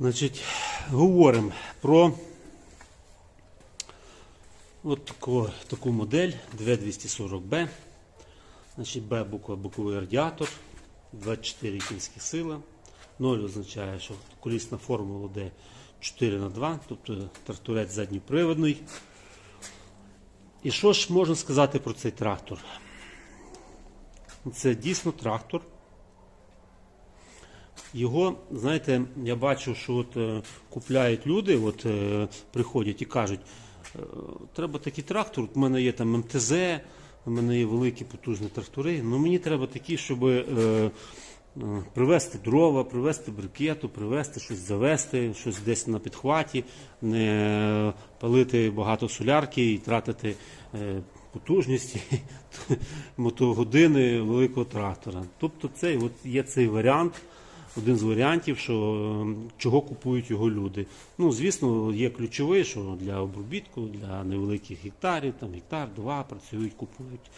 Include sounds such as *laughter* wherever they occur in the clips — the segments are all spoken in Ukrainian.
Значить, говоримо про от таку, таку модель 2240B. Значить, Б буква боковий радіатор, 24 кінські сили. 0 означає, що колісна формула де 4 на 2, тобто тракторець задньоприводний. І що ж можна сказати про цей трактор? Це дійсно трактор. Його, знаєте, я бачу, що от е, купляють люди, от е, приходять і кажуть, е, треба такий трактор, от в мене є там МТЗ, у мене є великі потужні трактори, але мені треба такі, щоб е, е, привезти дрова, привезти брикету, привезти щось завести, щось десь на підхваті, не палити багато солярки і тратити е, потужності *laughs* мотогодини великого трактора. Тобто це от є цей варіант один з варіантів, що чого купують його люди. Ну, звісно, є ключовий, що для обробітку, для невеликих гектарів, там гектар, два працюють, купують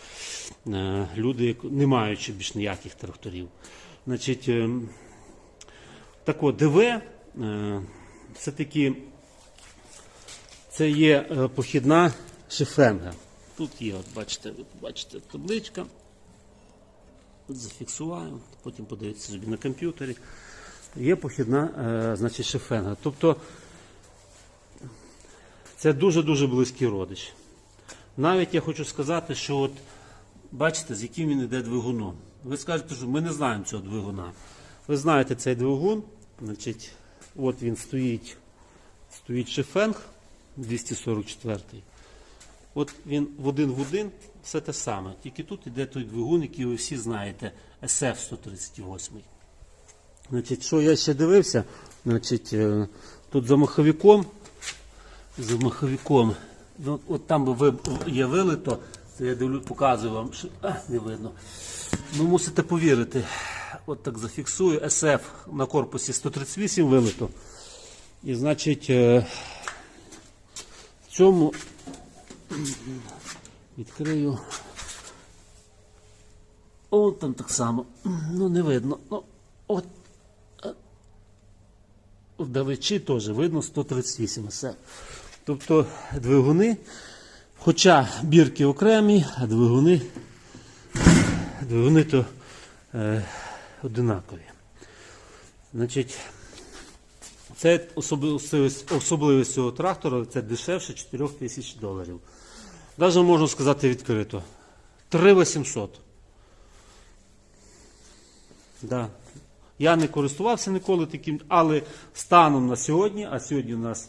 е, люди, не маючи більш ніяких тракторів. Значить, е, так от, ДВ е, все-таки це є похідна шифенга. Тут є, от бачите, ви бачите табличка. Зафіксуваю, потім подивитися собі на комп'ютері. Є похідна е, значить, шифенга. Тобто це дуже-дуже близький родич. Навіть я хочу сказати, що от бачите, з яким він йде двигуном. Ви скажете, що ми не знаємо цього двигуна. Ви знаєте цей двигун, значить, от він стоїть, стоїть шифенг 244 От він в один в один, все те саме. Тільки тут іде той двигун, який ви всі знаєте, SF-138. Значить, що я ще дивився, значить, е, тут за маховиком, за маховиком, ну, от там ви, є вилито, це я дивлю, показую вам, що а, не видно. Ну, мусите повірити. От так зафіксую. SF на корпусі 138 вилито. І значить, е, в цьому відкрию. О, там так само. Ну, не видно. Ну, от. е, Вдавачі теж видно 138 все. Тобто двигуни, хоча бірки окремі, а двигуни, двигуни то е, одинакові. Значить, це особливість, особливість цього трактора це дешевше 4 тисяч доларів. Навіть можна сказати відкрито. 3800. Да. Я не користувався ніколи таким, але станом на сьогодні, а сьогодні у нас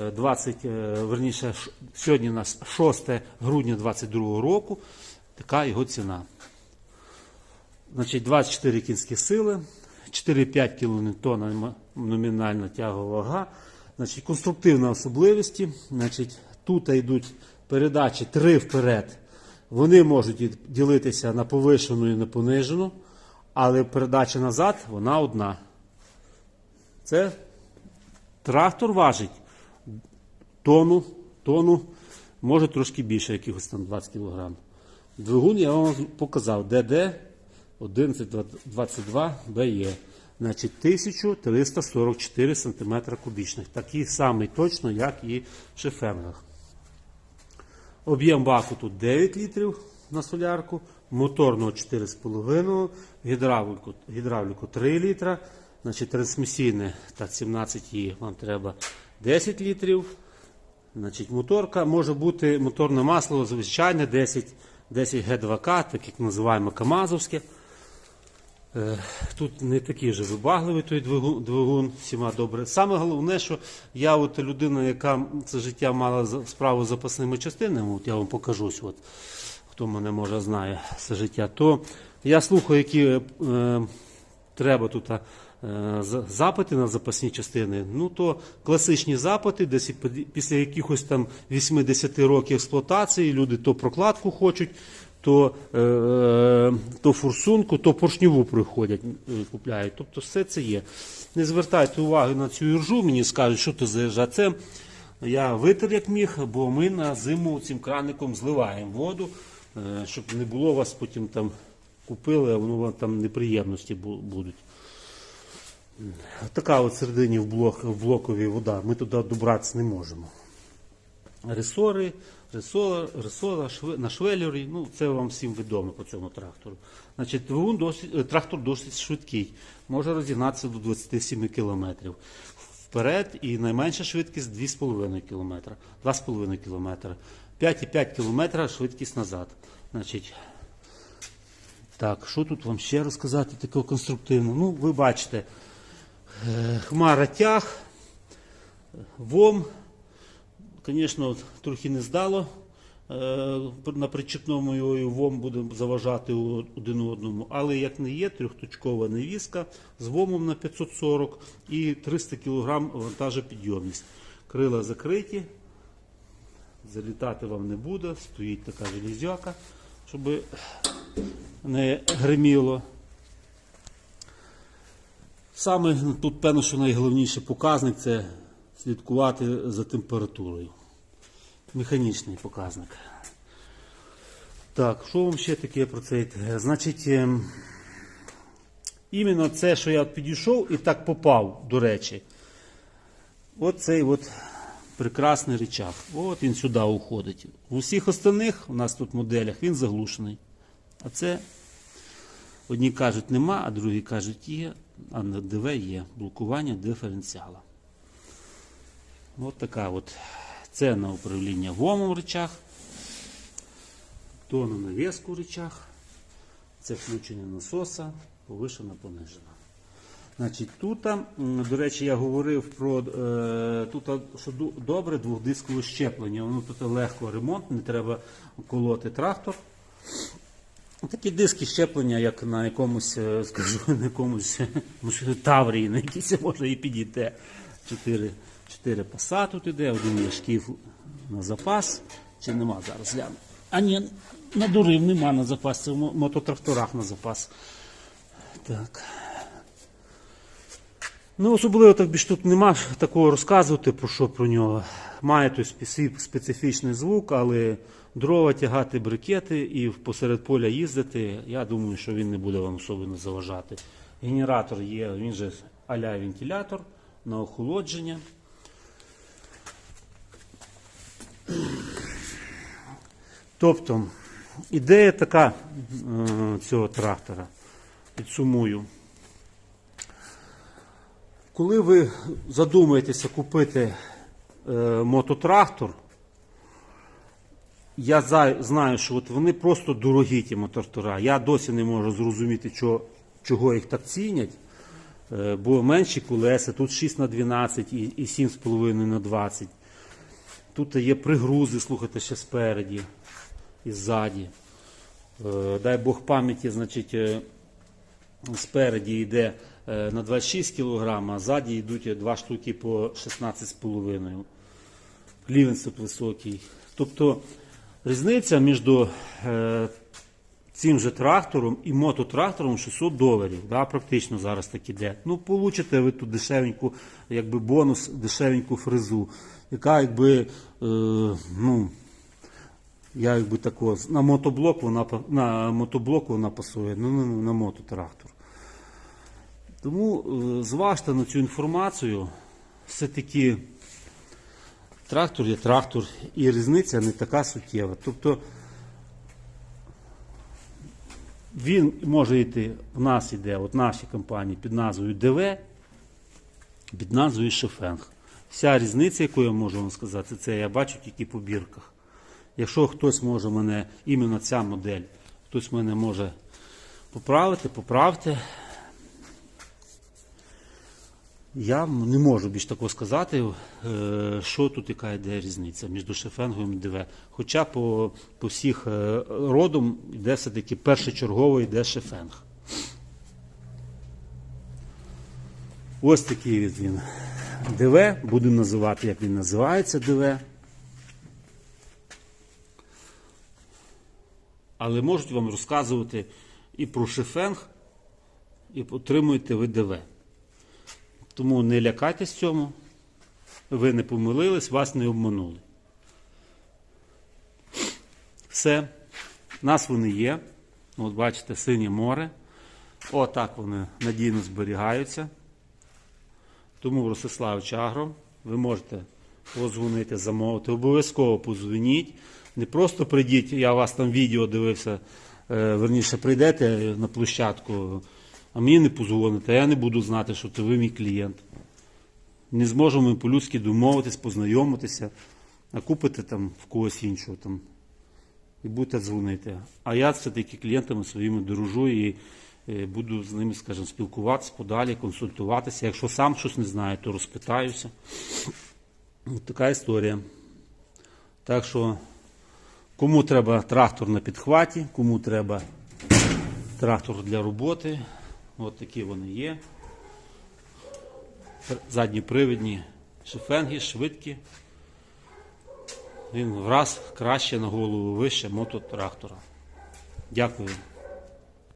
е, 20, е, верніше, сьогодні у нас 6 грудня 2022 року, така його ціна. Значить, 24 кінські сили, 4,5 кН номінальна тягова вага. Значить, конструктивна особливості. Значить, тут йдуть передачі 3 вперед. Вони можуть ділитися на повишену і на понижену, але передача назад вона одна. Це трактор важить тону, тону, може трошки більше, якихось там 20 кг. Двигун я вам показав, ДД 1122 БЕ. Значить 1344 см кубічних. Такий самий точно, як і в шифенгах. Об'єм баку тут 9 літрів на солярку, моторного 4,5, гідравліку, гідравліку 3 літра, значить трансмісійне так 17 її вам треба 10 літрів. Значить, моторка може бути моторне масло звичайне 10, 10 Г2К, так як називаємо Камазовське. Е, Тут не такий же вибагливий той двигун, всіма добре. Саме головне, що я от людина, яка це життя мала справу з запасними частинами, от я вам покажусь, от, хто мене може знає це життя, то я слухаю, які е, треба тут е, запити на запасні частини. Ну то класичні запити, десь після якихось там 80 років експлуатації люди то прокладку хочуть, то, е, е, то форсунку, то поршньову приходять, е, купляють. Тобто все це є. Не звертайте уваги на цю іржу, мені скажуть, що ти заїжджа. Це я витер як міг, бо ми на зиму цим краником зливаємо воду, щоб не було вас потім там купили, а воно там неприємності будуть. Така от середині в, блок, в блокові вода. Ми туди добратися не можемо. Ресори, шве, на швеллері, ну це вам всім відомо по цьому трактору. Значить, двигун досить, е, трактор досить швидкий, може розігнатися до 27 км. Вперед і найменша швидкість 2,5 км, 2,5 км. 5,5 км швидкість назад. Значить, так, що тут вам ще розказати такого конструктивного? Ну, ви бачите, е, хмара тяг, ВОМ, звісно, трохи не здало. Е, На причепному його і ВОМ буде заважати один одному, але як не є, трьохточкова невіска з ВОМом на 540 і 300 кг вантажопідйомність. Крила закриті, залітати вам не буде, стоїть така железяка, щоб не гриміло. Саме тут, певно, що найголовніший показник це слідкувати за температурою. Механічний показник. Так, що вам ще таке про цей? Значить, ем, іменно це, що я підійшов і так попав, до речі. От цей от прекрасний речах. От він сюди уходить. У всіх остальних у нас тут моделях він заглушений. А це одні кажуть нема, а другі кажуть є, а на ДВ є блокування диференціала. От така от. Це на управління ВОМом в речах, то на навіску в речах, це включення насоса, повишена, понижена. Значить, тут, до речі, я говорив про е, тут, що добре двохдискове щеплення. Воно тут легко ремонт, не треба колоти трактор. Такі диски щеплення, як на якомусь, е, скажу, *laughs* на якомусь Таврії, на якійсь може і підійти. Чотири, чотири паса тут іде, один є шкіф на запас. Чи нема зараз гляну. А ні, надурив, нема на запас, це в мототракторах на запас. Так. Ну, особливо так більш тут нема такого розказувати про що про нього. Має той специф- специфічний звук, але дрова тягати брикети і посеред поля їздити, я думаю, що він не буде вам особливо заважати. Генератор є, він же аля вентилятор на охолодження. Тобто, ідея така е, цього трактора. Підсумую. Коли ви задумаєтеся купити е, мототрактор, я знаю, що от вони просто дорогі ті мототрактора. Я досі не можу зрозуміти, чого, чого їх так цінять. Е, бо менші колеса, тут 6 на 12 і, і 7,5 на 20. Тут є пригрузи, слухайте, ще спереді і ззаді. Е, дай Бог пам'яті, значить, е, спереді йде е, на 26 кг, а ззаді йдуть два штуки по 16,5. Клівенс тут високий. Тобто різниця між цим же трактором і мототрактором 600 доларів. Да, практично зараз так іде. Ну, получите ви тут дешевеньку, якби бонус, дешевеньку фрезу, яка якби, е, ну, я якби такого, на мотоблок вона, на мотоблок вона пасує, ну, ну, на мототрактор. Тому е, зважте на цю інформацію. Все-таки трактор є трактор, і різниця не така суттєва. Тобто він може йти, в нас йде, от нашій компанії під назвою ДВ, під назвою Шефенг. Вся різниця, яку я можу вам сказати, це я бачу тільки по бірках. Якщо хтось може мене, іменно ця модель, хтось мене може поправити, поправте. Я не можу більш такого сказати, е, що тут яка йде різниця між Шефенгом і ДВ. Хоча по, по всіх е, родом йде все-таки першочергово йде Шефенг. Ось такий він. ДВ, будемо називати, як він називається ДВ. Але можуть вам розказувати і про Шефенг, і отримуєте ви ДВ. Тому не лякайтесь цьому. Ви не помилились, вас не обманули. Все. У нас вони є. От бачите, синє море. Отак вони надійно зберігаються. Тому в Ростиславич Агро ви можете позвонити, замовити. Обов'язково позвоніть. Не просто прийдіть, я вас там відео дивився, е, верніше прийдете на площадку, а мені не позвоните, а я не буду знати, що це ви мій клієнт. Не зможемо ми по-людськи домовитись, познайомитися, а купите там в когось іншого там і будете дзвонити. А я все-таки клієнтами своїми дорожу і е, буду з ними, скажімо, спілкуватися подалі, консультуватися. Якщо сам щось не знаю, то розпитаюся. От така історія. Так що, кому треба трактор на підхваті, кому треба трактор для роботи, от такі вони є. Задньопривідні шифенги, швидкі. Він враз краще на голову вище мототрактора. Дякую.